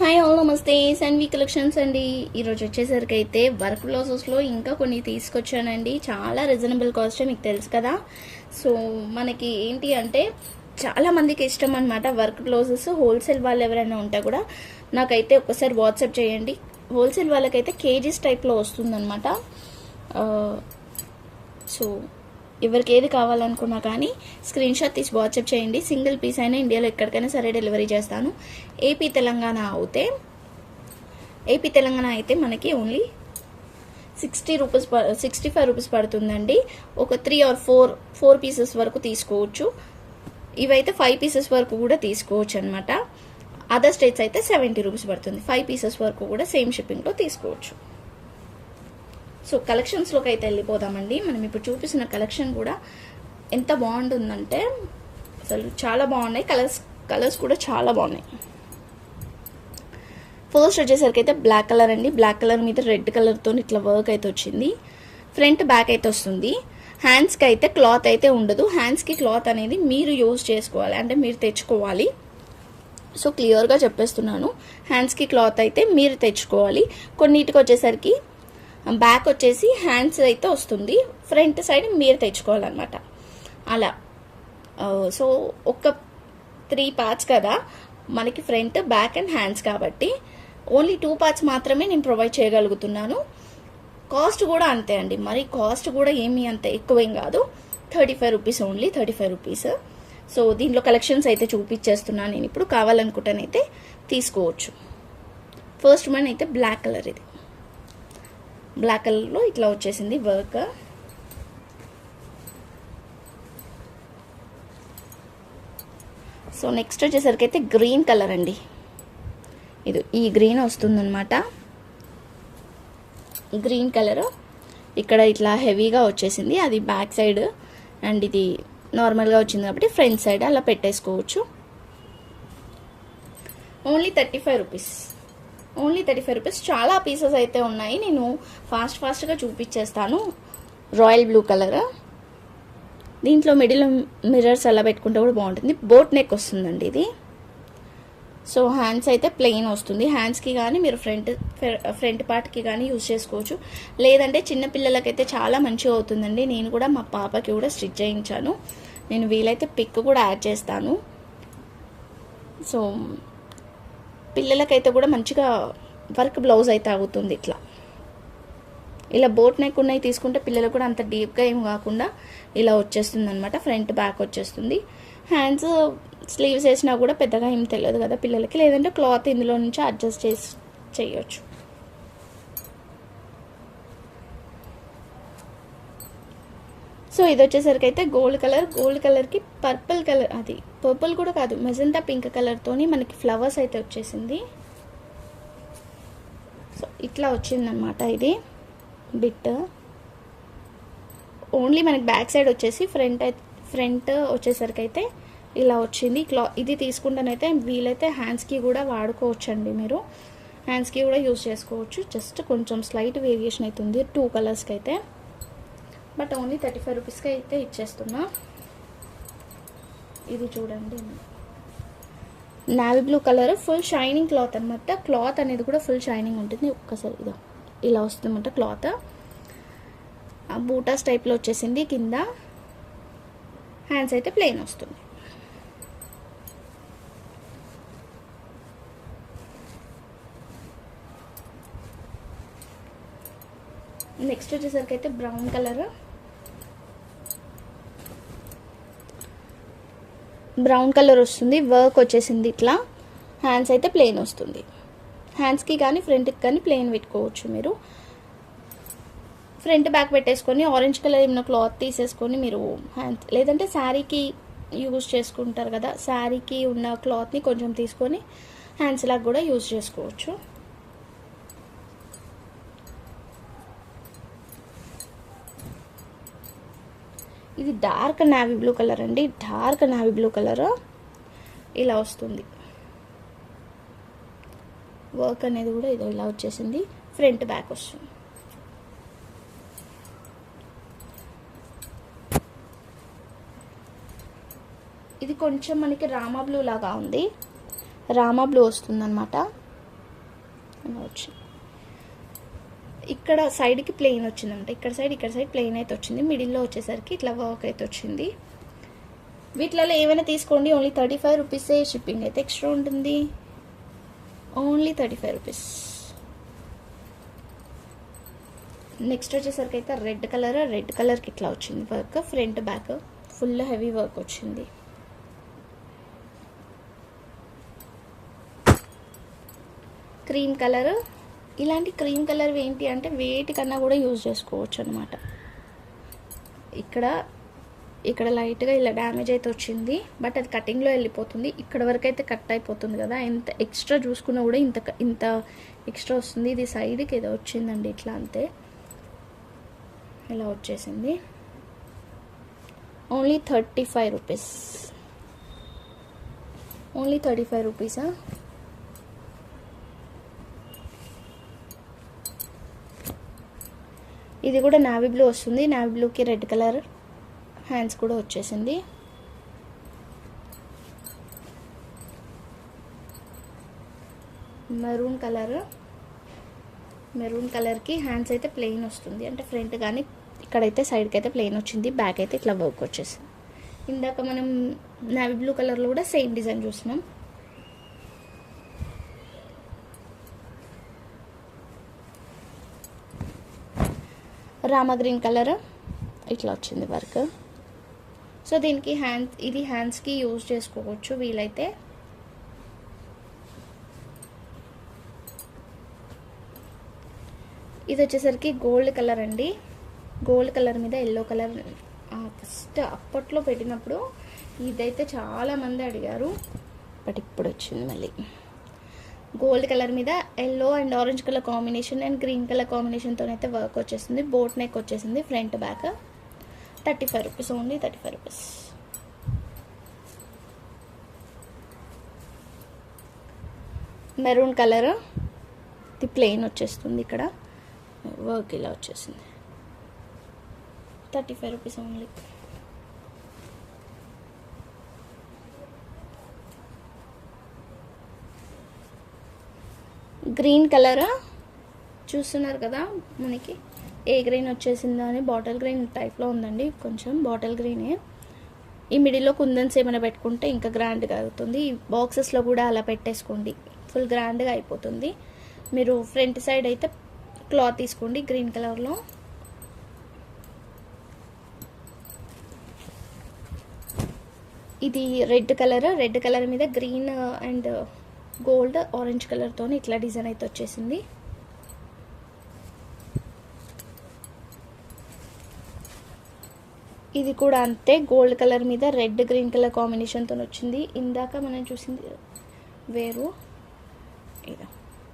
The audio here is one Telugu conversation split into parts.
హాయ్ ఆల్ నమస్తే సన్వి కలెక్షన్స్ అండి. ఈరోజు వచ్చేసరికి అయితే వర్క్ బ్లౌజెస్లో ఇంకా కొన్ని తీసుకొచ్చానండి. చాలా రీజనబుల్ కాస్ట్ మీకు తెలుసు కదా. సో మనకి ఏంటి అంటే చాలా మందికి ఇష్టం అనమాట వర్క్ బ్లౌజెస్. హోల్సేల్ వాళ్ళు ఎవరైనా ఉంటే కూడా నాకైతే ఒకసారి వాట్సాప్ చేయండి. హోల్సేల్ వాళ్ళకైతే కేజీస్ టైప్లో వస్తుందన్నమాట. సో ఎవరికి ఏది కావాలనుకున్నా కానీ స్క్రీన్ షాట్ తీసి వాట్సాప్ చేయండి. సింగిల్ పీస్ అయినా ఇండియాలో ఎక్కడికైనా సరే డెలివరీ చేస్తాను. ఏపీ తెలంగాణ అయితే ఏపీ తెలంగాణ అయితే మనకి only sixty rupees sixty five rupees పడుతుందండి. ఒక three or four four pieces వరకు తీసుకోవచ్చు. ఇవైతే ఫైవ్ పీసెస్ వరకు కూడా తీసుకోవచ్చు అనమాట అదర్ స్టేట్స్ అయితే సెవెంటీ రూపీస్ పడుతుంది. ఫైవ్ పీసెస్ వరకు కూడా సేమ్ షిప్పింగ్లో తీసుకోవచ్చు. సో కలెక్షన్స్లోకి అయితే వెళ్ళిపోదామండి. మనం ఇప్పుడు చూపిస్తున్న కలెక్షన్ కూడా ఎంత బాగుంటుందంటే అసలు చాలా బాగున్నాయి. కలర్స్ కలర్స్ కూడా చాలా బాగున్నాయి. ఫస్ట్ వచ్చేసరికి అయితే బ్లాక్ కలర్ అండి. బ్లాక్ కలర్ మీద రెడ్ కలర్తో ఇట్లా వర్క్ అయితే వచ్చింది. ఫ్రంట్ బ్యాక్ అయితే వస్తుంది. హ్యాండ్స్కి అయితే క్లాత్ అయితే ఉండదు. హ్యాండ్స్కి క్లాత్ అనేది మీరు యూజ్ చేసుకోవాలి. అంటే మీరు తెచ్చుకోవాలి. సో క్లియర్గా చెప్పేస్తున్నాను. హ్యాండ్స్కి క్లాత్ అయితే మీరు తెచ్చుకోవాలి. కొన్నిటికి వచ్చేసరికి బ్యాక్ వచ్చేసి హ్యాండ్స్ అయితే వస్తుంది. ఫ్రంట్ సైడ్ మీరు తెచ్చుకోవాలన్నమాట. అలా. సో ఒక త్రీ పార్ట్స్ కదా. మనకి ఫ్రంట్ బ్యాక్ అండ్ హ్యాండ్స్ కాబట్టి ఓన్లీ టూ పార్ట్స్ మాత్రమే నేను ప్రొవైడ్ చేయగలుగుతున్నాను. కాస్ట్ కూడా అంతే అండి. మరి కాస్ట్ కూడా ఏమీ అంత ఎక్కువేం కాదు. Thirty five rupees only thirty five rupees. So దీంట్లో కలెక్షన్స్ అయితే చూపించేస్తున్నాను నేను. ఇప్పుడు కావాలనుకుంటానైతే తీసుకోవచ్చు. ఫస్ట్ వన్ అయితే బ్లాక్ కలర్ ఇది. బ్లాక్ కలర్లో ఇట్లా వచ్చేసింది వర్క్. సో నెక్స్ట్ వచ్చేసరికి అయితే గ్రీన్ కలర్ అండి. ఇది ఈ గ్రీన్ వస్తుందన్నమాట. Green colour. ఇక్కడ ఇట్లా హెవీగా వచ్చేసింది. అది బ్యాక్ సైడ్ అండ్ ఇది నార్మల్గా వచ్చింది కాబట్టి ఫ్రంట్ సైడ్ అలా పెట్టేసుకోవచ్చు. Only thirty five rupees. Only thirty five rupees. చాలా పీసెస్ అయితే ఉన్నాయి. నేను ఫాస్ట్ ఫాస్ట్గా చూపించేస్తాను. రాయల్ బ్లూ కలర్ దీంట్లో మిడిల్ మిర్రర్స్ అలా పెట్టుకుంటే కూడా బాగుంటుంది. బోట్ నెక్ వస్తుందండి ఇది. సో హ్యాండ్స్ అయితే ప్లెయిన్ వస్తుంది. హ్యాండ్స్కి కానీ మీరు ఫ్రంట్ ఫ్రంట్ పార్ట్కి కానీ యూజ్ చేసుకోవచ్చు. లేదంటే చిన్నపిల్లలకైతే చాలా మంచిగా అవుతుందండి. నేను కూడా మా పాపకి కూడా స్టిచ్ చేయించాను. నేను వీలైతే పిక్ కూడా యాడ్ చేస్తాను. సో పిల్లలకైతే కూడా మంచిగా వర్క్ బ్లౌజ్ అయితే అవుతుంది ఇట్లా. ఇలా బోట్ నెక్ ఉన్నాయి తీసుకుంటే పిల్లలకు కూడా అంత డీప్గా ఏం కాకుండా ఇలా వచ్చేస్తుంది అనమాట ఫ్రంట్ బ్యాక్ వచ్చేస్తుంది. హ్యాండ్స్ స్లీవ్స్ వేసినా కూడా పెద్దగా ఏం తెలియదు కదా పిల్లలకి లేదంటే క్లాత్ ఇందులో నుంచి అడ్జస్ట్ చేసి చేయొచ్చు. సో ఇది వచ్చేసరికి అయితే గోల్డ్ కలర్. గోల్డ్ కలర్కి పర్పుల్ కలర్ అది పర్పుల్ కూడా కాదు మెజంతా పింక్ కలర్తోని మనకి ఫ్లవర్స్ అయితే వచ్చేసింది. సో ఇట్లా వచ్చిందనమాట ఇది బిట్. ఓన్లీ మనకి బ్యాక్ సైడ్ వచ్చేసి ఫ్రంట్ ఫ్రంట్ వచ్చేసరికి అయితే ఇలా వచ్చింది. క్లా ఇది తీసుకుంటానైతే వీలైతే హ్యాండ్స్కి కూడా వాడుకోవచ్చండి మీరు. హ్యాండ్స్కి కూడా యూజ్ చేసుకోవచ్చు. జస్ట్ కొంచెం స్లైట్ వేరియేషన్ అవుతుంది టూ కలర్స్కి అయితే. బట్ ఓన్లీ థర్టీ ఫైవ్ రూపీస్కి అయితే ఇచ్చేస్తున్నా. ఇది చూడండి. Navy blue colour full shining cloth అనమాట క్లాత్ అనేది కూడా ఫుల్ షైనింగ్ ఉంటుంది. ఒక్కసారి ఇదో ఇలా వస్తుందన్నమాట క్లాత్. ఆ బూటాస్ టైప్లో వచ్చేసింది కింద. హ్యాండ్స్ అయితే ప్లెయిన్ వస్తుంది. నెక్స్ట్ వచ్చేసరికి అయితే బ్రౌన్ కలర్. బ్రౌన్ కలర్ వస్తుంది వర్క్ వచ్చేసింది ఇట్లా. హ్యాండ్స్ అయితే ప్లెయిన్ వస్తుంది. హ్యాండ్స్కి కానీ ఫ్రంట్కి కానీ ప్లెయిన్ పెట్టుకోవచ్చు మీరు. ఫ్రంట్ బ్యాక్ పెట్టేసుకొని ఆరెంజ్ కలర్ ఏమైనా క్లాత్ తీసేసుకొని మీరు హ్యాండ్స్ లేదంటే శారీకి యూజ్ చేసుకుంటారు కదా శారీకి ఉన్న క్లాత్ని కొంచెం తీసుకొని హ్యాండ్స్ లాగా కూడా యూజ్ చేసుకోవచ్చు. ఇది డార్క్ నావీ బ్లూ కలర్ అండి. Dark navy blue colour. ఇలా వస్తుంది. వర్క్ అనేది కూడా ఇదో ఇలా వచ్చేసింది. ఫ్రంట్ బ్యాక్ వస్తుంది. ఇది కొంచెం మనకి రామా బ్లూ లాగా ఉంది. రామా బ్లూ వస్తుందన్నమాట. అలా వచ్చింది ఇక్కడ సైడ్కి ప్లెయిన్ వచ్చిందంట. ఇక్కడ సైడ్ ఇక్కడ సైడ్ ప్లెయిన్ అయితే వచ్చింది. మిడిల్లో వచ్చేసరికి ఇట్లా వర్క్ అయితే వచ్చింది. వీటిలలో ఏమైనా తీసుకోండి. ఓన్లీ థర్టీ ఫైవ్ రూపీసే షిప్పింగ్ అయితే ఎక్స్ట్రా ఉంటుంది. Only thirty five rupees. Next వచ్చేసరికి అయితే రెడ్ కలర్ రెడ్ కలర్కి ఇట్లా వచ్చింది work. Front back full heavy work వచ్చింది. క్రీమ్ కలర్ ఇలాంటి క్రీమ్ కలర్ ఏంటి అంటే వేటికన్నా కూడా యూజ్ చేసుకోవచ్చు అనమాట ఇక్కడ ఇక్కడ లైట్గా ఇలా డ్యామేజ్ అయితే వచ్చింది బట్ అది కటింగ్లో వెళ్ళిపోతుంది. ఇక్కడ వరకు అయితే కట్ అయిపోతుంది కదా ఎంత ఎక్స్ట్రా చూసుకున్నా కూడా ఇంత ఇంత ఎక్స్ట్రా వస్తుంది. ఇది సైడ్కి ఏదో వచ్చిందండి ఇట్లా అంతే. ఇలా వచ్చేసింది. Only thirty five rupees. Only thirty five రూపీసా? ఇది కూడా నావీ బ్లూ వస్తుంది. నావీ బ్లూకి రెడ్ కలర్ హ్యాండ్స్ కూడా వచ్చేసింది. మెరూన్ కలర్ మెరూన్ కలర్కి హ్యాండ్స్ అయితే ప్లెయిన్ వస్తుంది. అంటే ఫ్రంట్ కానీ ఇక్కడైతే సైడ్కి అయితే ప్లెయిన్ వచ్చింది. బ్యాక్ అయితే ఇట్లా వర్క్ వచ్చేసింది. ఇందాక మనం నావీ బ్లూ కలర్లో కూడా సేమ్ డిజైన్ చూసినాం. Rama green colour. ఇట్లా వచ్చింది వర్క్. సో దీనికి హ్యాండ్స్ ఇది హ్యాండ్స్కి యూజ్ చేసుకోవచ్చు వీలైతే. ఇది వచ్చేసరికి గోల్డ్ కలర్ అండి. గోల్డ్ కలర్ మీద ఎల్లో కలర్. ఫస్ట్ అప్పట్లో పెట్టినప్పుడు ఇదైతే చాలామంది అడిగారు. బట్ ఇప్పుడు వచ్చింది మళ్ళీ. గోల్డ్ కలర్ మీద yellow and orange colour combination and green colour కాంబినేషన్తో అయితే వర్క్ వచ్చేసింది బోట్ నెక్ వచ్చేసింది front back. Thirty five rupees only thirty five rupees. Maroon colour. The plain వచ్చేస్తుంది ఇక్కడ. వర్క్ ఇలా వచ్చేసింది. Thirty five rupees only. Green colour? చూస్తున్నారు కదా మనకి. ఏ గ్రీన్ వచ్చేసిందా అని? బాటిల్ గ్రీన్ టైప్లో ఉందండి. కొంచెం బాటిల్ గ్రీనే ఈ మిడిల్లో కుందన్స్ ఏమైనా పెట్టుకుంటే ఇంకా గ్రాండ్గా అవుతుంది. బాక్సెస్లో కూడా అలా పెట్టేసుకోండి. ఫుల్ గ్రాండ్గా అయిపోతుంది. మీరు ఫ్రంట్ సైడ్ అయితే క్లాత్ తీసుకోండి గ్రీన్ కలర్లో ఇది రెడ్ కలర్? రెడ్ కలర్ మీద గ్రీన్ అండ్ గోల్డ్ ఆరెంజ్ కలర్తో ఇట్లా డిజైన్ అయితే వచ్చేసింది. ఇది కూడా అంతే గోల్డ్ కలర్ మీద రెడ్ గ్రీన్ కలర్ కాంబినేషన్తో వచ్చింది. ఇందాక మనం చూసింది వేరు. ఇలా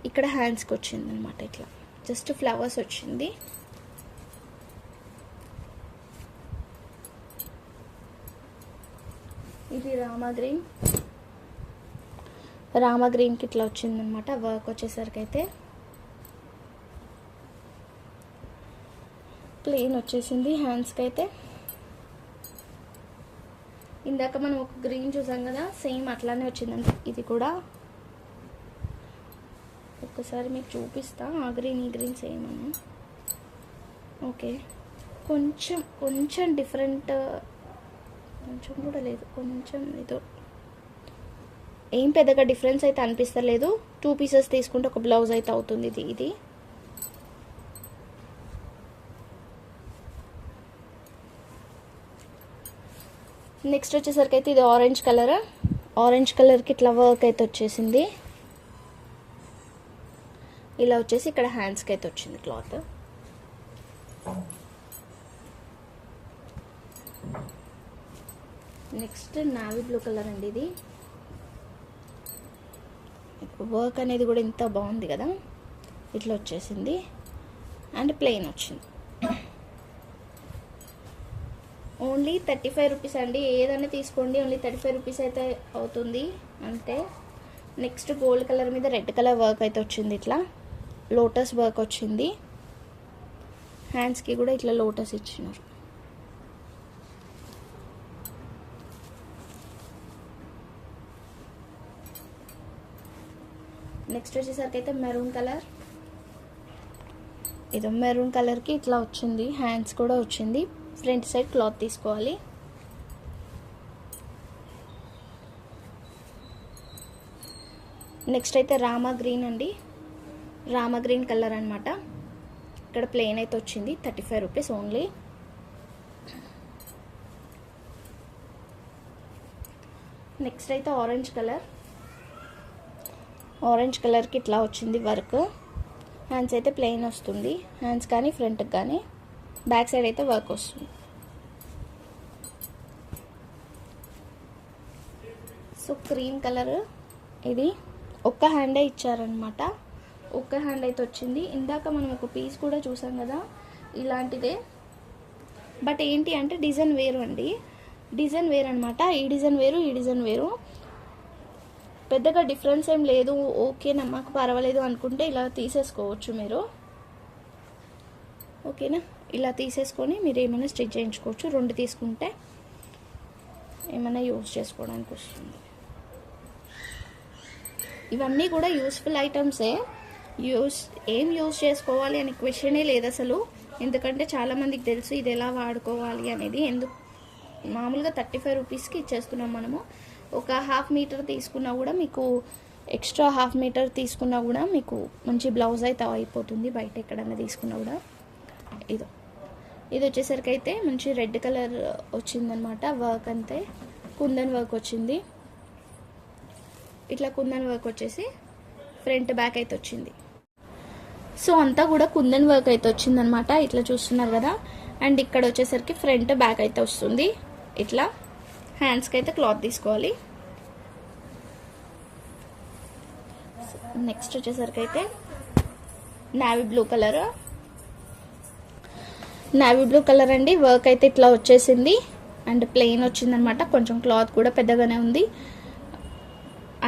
ఇక్కడ హ్యాండ్స్కి వచ్చింది అనమాట ఇట్లా. జస్ట్ ఫ్లవర్స్ వచ్చింది. ఇది రామా గ్రీన్. రామ గ్రీన్కి ఇట్లా వచ్చిందనమాట వర్క్ వచ్చేసరికి అయితే ప్లెయిన్ వచ్చేసింది హ్యాండ్స్కి అయితే ఇందాక మనం ఒక గ్రీన్ చూసాం కదా సేమ్ అట్లానే వచ్చిందండి ఇది కూడా. ఒక్కసారి మీకు చూపిస్తా ఆ గ్రీన్ ఈ గ్రీన్ సేమ్ అని. ఓకే కొంచెం కొంచెం డిఫరెంట్ కొంచెం కూడా లేదు కొంచెం ఏదో ఏం పెద్దగా డిఫరెన్స్ అయితే అనిపిస్తలేదు. టూ పీసెస్ తీసుకుంటే ఒక బ్లౌజ్ అయితే అవుతుంది ఇది ఇది. నెక్స్ట్ వచ్చేసరికి అయితే ఇది ఆరెంజ్ కలర్ ఆరెంజ్ కలర్కి ఇట్లా వర్క్ అయితే వచ్చేసింది. ఇలా వచ్చేసి ఇక్కడ హ్యాండ్స్కి అయితే వచ్చింది cloth next navy blue colour అండి ఇది. వర్క్ అనేది కూడా ఇంత బాగుంది కదా. ఇట్లా వచ్చేసింది. అండ్ ప్లెయిన్ వచ్చింది. ఓన్లీ థర్టీ ఫైవ్ రూపీస్ అండి. ఏదైనా తీసుకోండి. ఓన్లీ థర్టీ ఫైవ్ రూపీస్ అయితే అవుతుంది. అంతే నెక్స్ట్ గోల్డ్ కలర్ మీద రెడ్ కలర్ వర్క్ అయితే వచ్చింది ఇట్లా. లోటస్ వర్క్ వచ్చింది. హ్యాండ్స్కి కూడా ఇట్లా లోటస్ ఇచ్చినారు. నెక్స్ట్ వచ్చేసరికి అయితే మెరూన్ కలర్. ఏదో మెరూన్ కలర్కి ఇట్లా వచ్చింది. హ్యాండ్స్ కూడా వచ్చింది. ఫ్రంట్ సైడ్ క్లాత్ తీసుకోవాలి. నెక్స్ట్ అయితే రామా గ్రీన్ అండి. రామా గ్రీన్ కలర్ అనమాట ఇక్కడ ప్లెయిన్ అయితే వచ్చింది. Thirty five rupees only. Next అయితే ఆరెంజ్ కలర్. ఆరెంజ్ కలర్కి ఇట్లా వచ్చింది వర్క్. హ్యాండ్స్ అయితే ప్లెయిన్ వస్తుంది. హ్యాండ్స్ కానీ ఫ్రంట్కి కానీ. బ్యాక్ సైడ్ అయితే వర్క్ వస్తుంది. సో క్రీమ్ కలర్ ఇది. ఒక్క హ్యాండే ఇచ్చారనమాట ఒక్క హ్యాండ్ అయితే వచ్చింది. ఇందాక మనం ఒక పీస్ కూడా చూసాం కదా ఇలాంటిదే. బట్ ఏంటి అంటే డిజైన్ వేరు అండి. డిజైన్ వేరు అనమాట ఈ డిజైన్ వేరు ఈ డిజైన్ వేరు. పెద్దగా డిఫరెన్స్ ఏం లేదు. ఓకేనా మాకు పర్వాలేదు అనుకుంటే ఇలా తీసేసుకోవచ్చు మీరు. ఓకేనా? ఇలా తీసేసుకొని మీరు ఏమైనా స్టిచ్ చేయించుకోవచ్చు. రెండు తీసుకుంటే ఏమైనా యూస్ చేసుకోవడానికి వస్తుంది. ఇవన్నీ కూడా యూస్ఫుల్ ఐటమ్సే. యూస్ ఏం యూస్ చేసుకోవాలి అనే క్వశ్చనే లేదు అసలు. ఎందుకంటే చాలామందికి తెలుసు ఇది ఎలా వాడుకోవాలి అనేది. ఎందుకు మామూలుగా థర్టీ ఫైవ్ రూపీస్కి ఇచ్చేస్తున్నాం మనము. ఒక హాఫ్ మీటర్ తీసుకున్నా కూడా మీకు ఎక్స్ట్రా హాఫ్ మీటర్ తీసుకున్నా కూడా మీకు మంచి బ్లౌజ్ అయితే అయిపోతుంది బయట ఎక్కడన్నా తీసుకున్నా కూడా. ఇదో. ఇది వచ్చేసరికి అయితే మంచి రెడ్ కలర్ వచ్చిందనమాట వర్క్ అంతే. కుందన్ వర్క్ వచ్చింది. ఇట్లా కుందన్ వర్క్ వచ్చేసి ఫ్రంట్ బ్యాక్ అయితే వచ్చింది. సో అంతా కూడా కుందన్ వర్క్ అయితే వచ్చిందనమాట ఇట్లా చూస్తున్నారు కదా. అండ్ ఇక్కడ వచ్చేసరికి ఫ్రంట్ బ్యాక్ అయితే వస్తుంది. ఇట్లా హ్యాండ్స్కి అయితే క్లాత్ తీసుకోవాలి. నెక్స్ట్ వచ్చేసరికి అయితే navy blue colour navy blue colour అండి. వర్క్ అయితే ఇట్లా వచ్చేసింది. అండ్ ప్లెయిన్ వచ్చిందనమాట. కొంచెం క్లాత్ కూడా పెద్దగానే ఉంది.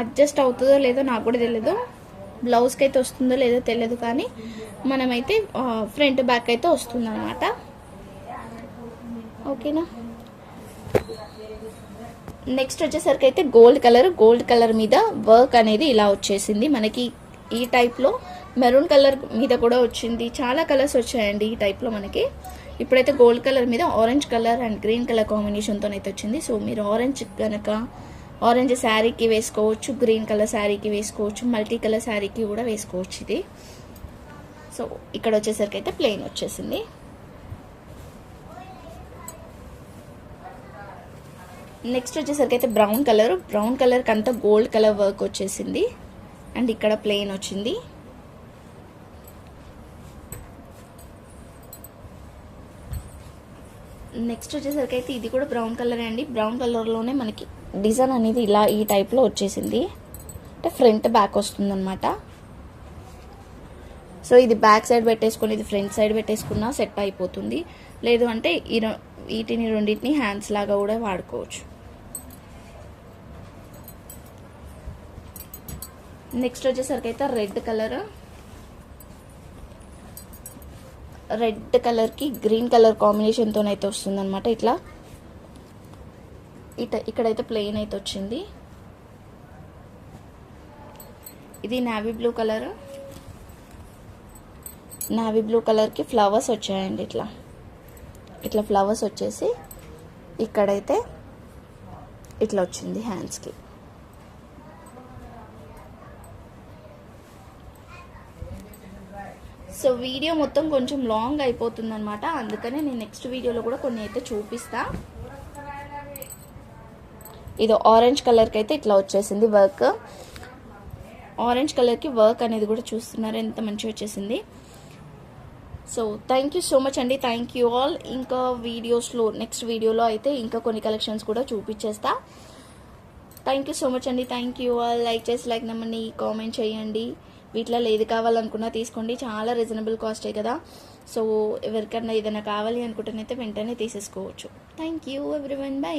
అడ్జస్ట్ అవుతుందో లేదో నాకు కూడా తెలియదు బ్లౌజ్కి అయితే వస్తుందో లేదో తెలియదు కానీ మనమైతే ఫ్రంట్ బ్యాక్ అయితే వస్తుంది అనమాట ఓకేనా నెక్స్ట్ వచ్చేసరికి అయితే గోల్డ్ కలర్ గోల్డ్ కలర్ మీద వర్క్ అనేది ఇలా వచ్చేసింది. మనకి ఈ టైప్లో మెరూన్ కలర్ మీద కూడా వచ్చింది. చాలా కలర్స్ వచ్చాయండి ఈ టైప్లో మనకి. ఇప్పుడైతే గోల్డ్ కలర్ మీద orange colour and green colour కాంబినేషన్తో అయితే వచ్చింది. సో మీరు ఆరెంజ్ కనుక ఆరెంజ్ శారీకి వేసుకోవచ్చు గ్రీన్ కలర్ శారీకి వేసుకోవచ్చు మల్టీ కలర్ శారీకి కూడా వేసుకోవచ్చు ఇది. సో ఇక్కడ వచ్చేసరికి అయితే ప్లెయిన్ వచ్చేసింది. నెక్స్ట్ వచ్చేసరికి అయితే బ్రౌన్ కలర్ బ్రౌన్ కలర్కి అంతా గోల్డ్ కలర్ వర్క్ వచ్చేసింది. అండ్ ఇక్కడ ప్లెయిన్ వచ్చింది. నెక్స్ట్ వచ్చేసరికి అయితే ఇది కూడా బ్రౌన్ కలర్ అండి. బ్రౌన్ కలర్లోనే మనకి డిజైన్ అనేది ఇలా ఈ టైప్లో వచ్చేసింది. అంటే ఫ్రంట్ బ్యాక్ వస్తుందన్నమాట. సో ఇది బ్యాక్ సైడ్ పెట్టేసుకొని ఇది ఫ్రంట్ సైడ్ పెట్టేసుకున్నా సెట్ అయిపోతుంది. లేదు అంటే ఈ వీటిని రెండింటిని హ్యాండ్స్ లాగా కూడా వాడుకోవచ్చు. నెక్స్ట్ వచ్చేసరికి అయితే రెడ్ కలర్ రెడ్ కలర్కి గ్రీన్ కలర్ కాంబినేషన్తో అయితే వస్తుంది అనమాట ఇట్లా. ఇట ఇక్కడైతే ప్లెయిన్ అయితే వచ్చింది. ఇది navy blue colour navy blue కలర్కి ఫ్లవర్స్ వచ్చాయండి ఇట్లా. ఇట్లా ఫ్లవర్స్ వచ్చేసి ఇక్కడైతే ఇట్లా వచ్చింది హ్యాండ్స్కి. సో వీడియో మొత్తం కొంచెం లాంగ్ అయిపోతుంది అనమాట అందుకనే నేను నెక్స్ట్ వీడియోలో కూడా కొన్ని అయితే చూపిస్తా. ఇది ఆరెంజ్ కలర్కి అయితే ఇట్లా వచ్చేసింది వర్క్. ఆరెంజ్ కలర్కి వర్క్ అనేది కూడా చూస్తున్నారు. ఎంత మంచిగా వచ్చేసింది. So thank you so much అండి. థ్యాంక్ యూ ఆల్ ఇంకా వీడియోస్లో నెక్స్ట్ వీడియోలో అయితే ఇంకా కొన్ని కలెక్షన్స్ కూడా చూపించేస్తా. థ్యాంక్ యూ సో మచ్ అండి. థ్యాంక్ యూ ఆల్ లైక్ చేసి లైక్ నమ్మని కామెంట్ చేయండి. వీటిలో ఏది కావాలనుకున్నా తీసుకోండి. చాలా రీజనబుల్ కాస్టే కదా. సో ఎవరికన్నా ఏదైనా కావాలి అనుకుంటేనైతే వెంటనే తీసేసుకోవచ్చు. Thank you everyone by